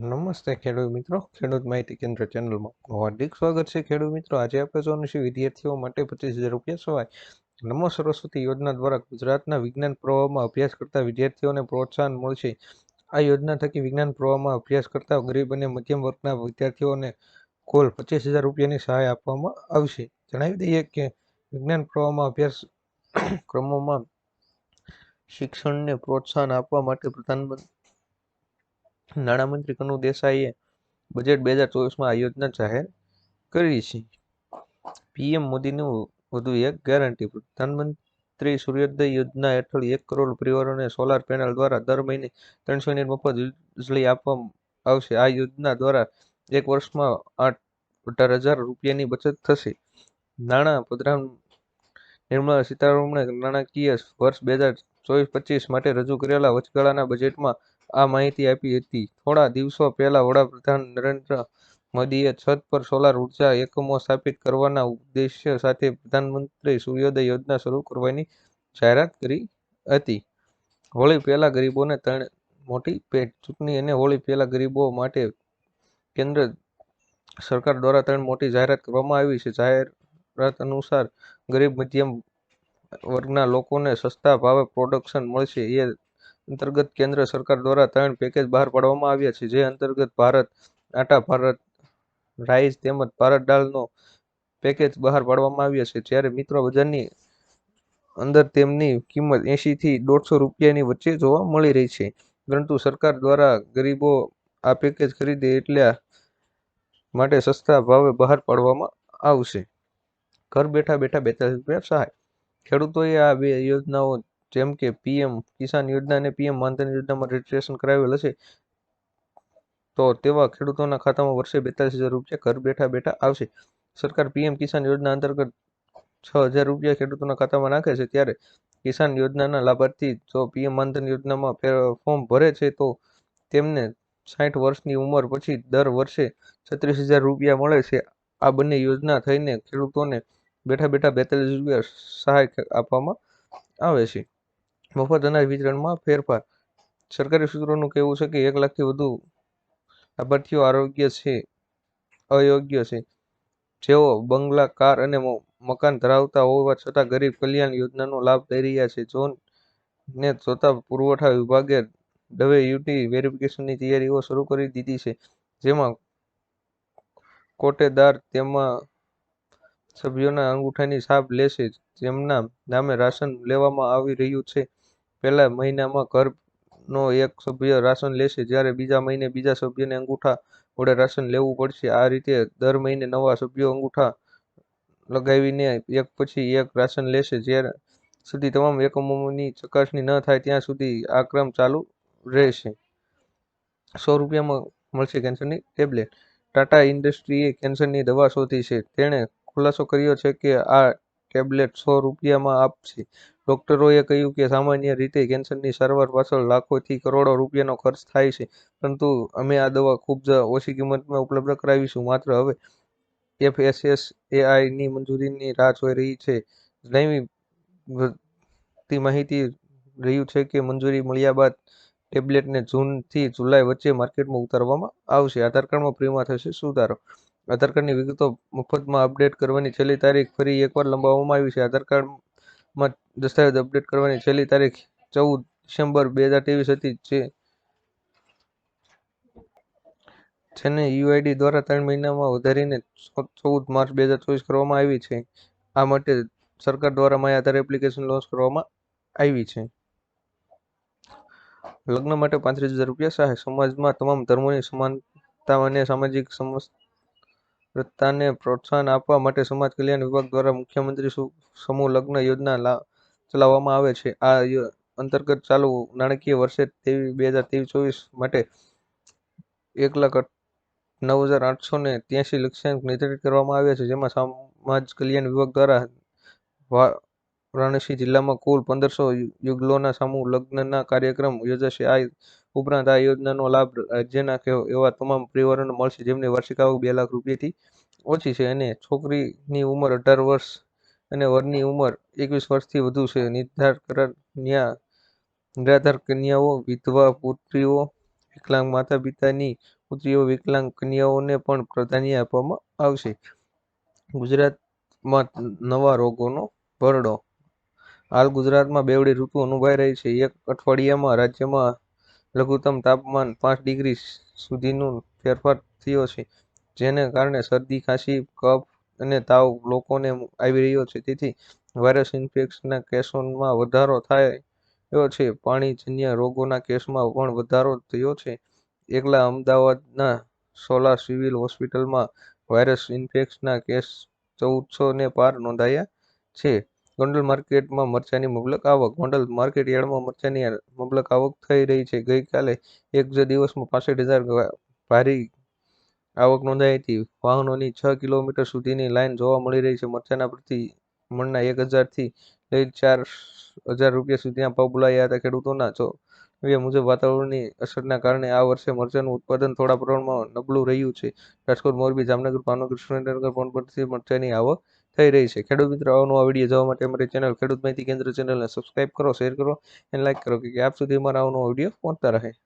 નમસ્તે ખેડૂત મિત્રો. ખેડૂત માહિતી કેન્દ્ર ચેનલમાં હાર્દિક સ્વાગત છે. ખેડૂત મિત્રો, આજે આપણે જોવાનું વિદ્યાર્થીઓ માટે પચીસ હજાર રૂપિયા સવાય નમો સરસ્વતી યોજના દ્વારા ગુજરાતના વિજ્ઞાન પ્રવાહમાં અભ્યાસ કરતા વિદ્યાર્થીઓને પ્રોત્સાહન મળશે. આ યોજના થકી વિજ્ઞાન પ્રવાહમાં અભ્યાસ કરતા ગરીબ અને મધ્યમ વર્ગના વિદ્યાર્થીઓને કુલ પચીસ હજાર રૂપિયાની સહાય આપવામાં આવશે. જણાવી દઈએ કે વિજ્ઞાન પ્રવાહમાં અભ્યાસ ક્રમોમાં શિક્ષણને પ્રોત્સાહન આપવા માટે પ્રધાનમંત્રી નાણામંત્રી કનુ દેસાઈએ બજેટ બે હજાર ચોવીસમાં આ યોજના જાહેર કરી છે. પીએમ મોદીનું વધુ એક ગેરંટી પ્રધાનમંત્રી સૂર્યોદય યોજના હેઠળ એક કરોડ પરિવારોને સોલાર પેનલ દ્વારા દર મહિને ત્રણસો યુનિટ મફત વીજળી આપવામાં આવશે. આ યોજના દ્વારા એક વર્ષમાં આઠ અઢાર હજાર રૂપિયાની બચત થશે. નાણાં પ્રધાન નિર્મલા સીતારમણે નાણાકીય વર્ષ બે હજાર ચોવીસ પચીસ માટે રજૂ કરેલા વચગાળાના બજેટમાં આ માહિતી આપી હતી. થોડા દિવસો પહેલા વડાપ્રધાન નરેન્દ્ર મોદીએ છત પર સોલાર ઊર્જા એકમો સ્થાપિત કરવાના ઉદ્દેશ્ય સાથે પ્રધાનમંત્રી સૂર્યોદય યોજના શરૂ કરવાની જાહેરાત કરી હતી. હોળી પહેલા ગરીબોને ત્રણ મોટી ભેટ ચૂંટણી અને હોળી પહેલા ગરીબો માટે કેન્દ્ર સરકાર દ્વારા ત્રણ મોટી જાહેરાત કરવામાં આવી છે. જાહેરાત અનુસાર ગરીબ, મધ્યમ વર્ગના લોકોને સસ્તા ભાવે પ્રોડક્શન મળશે. એ અંતર્ગત કેન્દ્ર સરકાર દ્વારા ત્રણ પેકેજ બહાર પાડવામાં આવ્યા છે. જે અંતર્ગત ભારત આટા ભારત, રાઈસ તેમજ ભારત દાળનો પેકેજ બહાર પાડવામાં આવ્યા છે. જ્યારે મિત્રો બજારની અંદર તેમની કિંમત એંશીથી દોઢસો રૂપિયાની વચ્ચે જોવા મળી રહી છે. પરંતુ સરકાર દ્વારા ગરીબો આ પેકેજ ખરીદે એટલે માટે સસ્તા ભાવે બહાર પાડવામાં આવશે. ઘર બેઠા બેઠા બેતાલીસ રૂપિયા સહાય. ખેડૂતોએ આ બે યોજનાઓ જેમ કે પીએમ કિસાન યોજના અને પીએમ માનધન યોજનામાં રજીસ્ટ્રેશન કરાવેલ હશે, તો તેવા ખેડૂતોના ખાતામાં વર્ષે બેતાલીસ હજાર રૂપિયા ઘર બેઠા બેઠા આવશે. સરકાર પીએમ કિસાન યોજના અંતર્ગત છ હજાર રૂપિયા ખેડૂતોના ખાતામાં નાખે છે, ત્યારે કિસાન યોજનાના લાભાર્થી જો પીએમ માનધન યોજનામાં ફોર્મ ભરે છે, તો તેમને સાઠ વર્ષની ઉંમર પછી દર વર્ષે છત્રીસ હજાર રૂપિયા મળે છે. આ બંને યોજના થઈને ખેડૂતોને બેઠા બેઠા બેતાલીસ રૂપિયા સહાય આપવામાં આવે છે. મફત અનાજ વિતરણમાં ફેરફાર. સરકારી સૂત્રોનું કહેવું છે કે એક લાખથી વધુ લાભાર્થીઓ આરોગ્ય છે, અયોગ્ય છે. જેઓ બંગલા, કાર અને મકાન ધરાવતા હોવા છતાં ગરીબ કલ્યાણ યોજનાનો લાભ લઈ રહ્યા છે. જોન ને જોતા પુરવઠા વિભાગે દવે યુટી વેરિફિકેશનની તૈયારીઓ શરૂ કરી દીધી છે, જેમાં કોટેદાર તેમાં સભ્યોના અંગૂઠાની છાપ લેશે, જેમના નામે રાશન લેવામાં આવી રહ્યું છે. પહેલા મહિનામાં ઘરનો એક સભ્ય રાશન લેશે, જ્યારે બીજા મહિને બીજા સભ્યને અંગૂઠા વડે રાશન લેવું પડશે. આ રીતે દર મહિને નવા સભ્યો અંગૂઠા લગાવીને એક પછી એક રાશન લેશે. જ્યાં સુધી તમામ એકમોની ચકાસણી ન થાય, ત્યાં સુધી આ ક્રમ ચાલુ રહેશે. સો રૂપિયામાં મળશે કેન્સરની ટેબ્લેટ. ટાટા ઇન્ડસ્ટ્રીએ કેન્સરની દવા શોધી છે. તેણે ખુલાસો કર્યો છે કે આ ટેબ્લેટ સો રૂપિયામાં આપશે. ડોક્ટરોએ કહ્યું કે સામાન્ય રીતે કેન્સરની સારવાર પાછળ લાખોથી કરોડો રૂપિયાનો ખર્ચ થાય છે, પરંતુ અમે આ દવા ખૂબ જ ઓછી કિંમતમાં ઉપલબ્ધ કરાવીશું. માત્ર હવે એફએસએસએઆઈની મંજૂરીની રાહ જોઈ રહી છે. જણાવી માહિતી રહ્યું છે કે મંજૂરી મળ્યા બાદ ટેબ્લેટને જૂનથી જુલાઈ વચ્ચે માર્કેટમાં ઉતારવામાં આવશે. આધાર કાર્ડમાં ફ્રીમાં થશે. સુધારો. આધાર કાર્ડની વિગતો મફતમાં અપડેટ કરવાની છેલ્લી તારીખ ફરી એકવાર લંબાવવામાં આવી છે. આધાર કાર્ડમાં દસ્તાવેજ અપડેટ કરવાની છેલ્લી તારીખ ચૌદ ડિસેમ્બર બે હજાર ત્રેવીસ હતી, જે જેને યુઆઈડી દ્વારા ત્રણ મહિનામાં વધારીને ચૌદ માર્ચ બે હજાર ચોવીસ કરવામાં આવી છે. આ માટે સરકાર દ્વારા માય આધાર એપ્લિકેશન લોન્ચ કરવામાં આવી છે. લગ્ન માટે પાંત્રીસ હજાર રૂપિયા સહાય. સમાજમાં તમામ ધર્મોની સમાનતા અને સામાજિક સમરસતાને પ્રોત્સાહન આપવા માટે સમાજ કલ્યાણ વિભાગ દ્વારા મુખ્યમંત્રી સમૂહ લગ્ન યોજના ચલાવવામાં આવે છે. આ અંતર્ગત ચાલુ નાણાકીય વર્ષે તેવી બે હજાર ત્રેવીસ ચોવીસ માટે એક લાખ નવ હજાર આઠસો ને ત્યાસી લક્ષ્યાંક નિર્ધારિત કરવામાં આવ્યા છે. જેમાં સમાજ કલ્યાણ વિભાગ દ્વારા વારાણસી જિલ્લામાં કુલ પંદરસો યુગલોના સમૂહ લગ્નના કાર્યક્રમ યોજાશે. આ ઉપરાંત આ યોજનાનો લાભ રાજ્યના એવા તમામ પરિવારોને મળશે. જેમની વાર્ષિક આવક બે લાખ રૂપિયાથી ઓછી છે. અને છોકરીની ઉંમર અઢાર વર્ષ અને વરની ઉંમર એકવીસ વર્ષથી વધુ છે. નિર્ધાર કન્યા નિરાધાર કન્યાઓ, વિધવા પુત્રીઓ, વિકલાંગ માતા પિતાની પુત્રીઓ, વિકલાંગ કન્યાઓને પણ પ્રાધાન્ય આપવામાં આવશે. ગુજરાતમાં નવા રોગોનો ભરડો હાલ ગુજરાતમાં બેવડી ઋતુ અનુભવાઈ રહી છે. એક અઠવાડિયામાં રાજ્યમાં લઘુત્તમ તાપમાન પાંચ ડિગ્રી સુધીનું ફેરફાર થયો છે, જેને કારણે શરદી, ખાંસી, કફ અને તાવ લોકોને આવી રહ્યો છે. તેથી વાયરસ ઇન્ફેક્શનના કેસોમાં વધારો થયો છે. પાણીજન્ય રોગોના કેસમાં પણ વધારો થયો છે. એકલા અમદાવાદના સોલા સિવિલ હોસ્પિટલમાં વાયરસ ઇન્ફેક્શનના કેસ ચૌદસો ને પાર નોંધાયા છે. ગોંડલ માર્કેટમાં મરચાની મબલક આવક, ગોંડલ માર્કેટ યાર્ડમાં મરચાની મબલક આવક થઈ રહી છે. ગઈકાલે એક જ દિવસમાં પાસઠ હજાર ભારી આવક નોંધાઈ હતી. વાહનોની છ કિલોમીટર સુધીની લાઇન જોવા મળી રહી છે. મરચાના પ્રતિ મણના એક હજારથી લઈ ચાર હજાર રૂપિયા સુધીના ભાવ બોલાયા હતા. ખેડૂતોના જણાવ્યા મુજબ વાતાવરણની અસરના કારણે આ વર્ષે મરચાનું ઉત્પાદન થોડા પ્રમાણમાં નબળું રહ્યું છે. રાજકોટ, મોરબી, જામનગર, ભાવનગર સુરેન્દ્રનગર પરથી મરચાની આવક થઈ રહી છે. ખેડૂત મિત્રો અવનવા વીડિયો જોવા માટે અમારી ચેનલ ખેડૂત માહિતી કેન્દ્ર ચેનલને સબસ્ક્રાઇબ કરો શેર કરો અને લાઇક કરો કે આપ સુધી અમારા અવનવા વીડિયો પહોંચતા રહે.